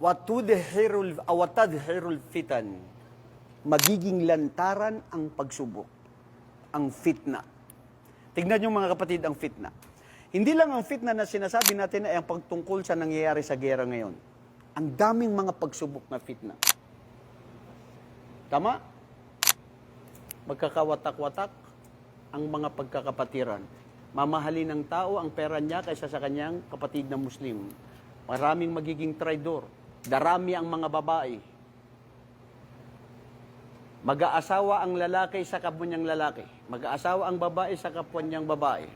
Watudhirul, awatadhirul fitan. Magiging lantaran ang pagsubok. Ang fitna. Tignan niyo mga kapatid ang fitna. Hindi lang ang fitna na sinasabi natin ay ang pagtungkol sa nangyayari sa gera ngayon. Ang daming mga pagsubok na fitna. Tama? Magkakawatak-watak ang mga pagkakapatiran. Mamahalin ng tao ang pera niya kaysa sa kanyang kapatid na Muslim. Maraming magiging traidor. Darami ang mga babae. Mag-aasawa ang lalaki sa kapwa niyang lalaki. Mag-aasawa ang babae sa kapwa niyang babae.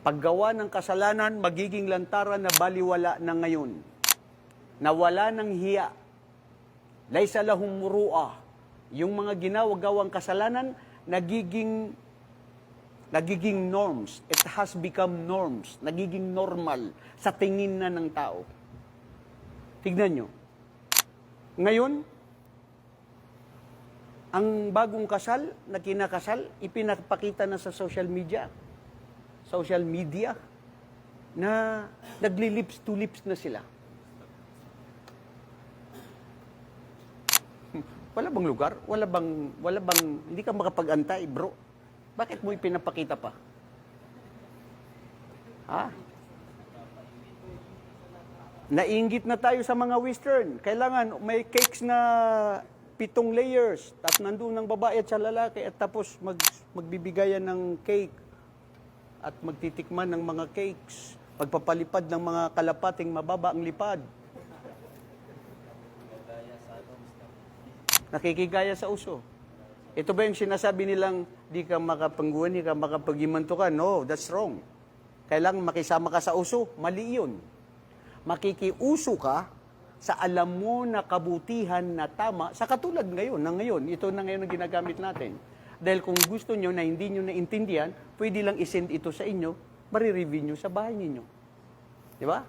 Paggawa ng kasalanan, magiging lantaran na baliwala na ngayon. Nawala ng hiya. Laysa lahum muru'a. Yung mga ginawagawang kasalanan, nagiging nagiging norms. It has become norms. Nagiging normal sa tingin na ng tao. Tignan nyo. Ngayon, ang bagong kasal na kinakasal, ipinapakita na sa social media. Social media na nagli-lips to lips na sila. Wala bang lugar? Wala bang, wala bang, hindi ka makapag-antay, bro. Bakit mo ipinapakita pa? Ha? Nainggit na tayo sa mga western. Kailangan may cakes na pitong layers. Tapos nandun ng babae at sa lalaki at tapos mag, magbibigayan ng cake at magtitikman ng mga cakes. Pagpapalipad ng mga kalapating mababa ang lipad. Nakikigaya sa uso. Ito ba yung sinasabi nilang di ka makapangguan, di ka makapag-imantukan? No, that's wrong. Kailangan makisama ka sa uso. Mali yun. Makikiuso ka sa alam mo na kabutihan na tama sa katulad ngayon, na ngayon. Ito na ngayon ang ginagamit natin. Dahil kung gusto nyo na hindi nyo naintindihan, pwede lang isend ito sa inyo, marireview nyo sa bahay ninyo. Di ba?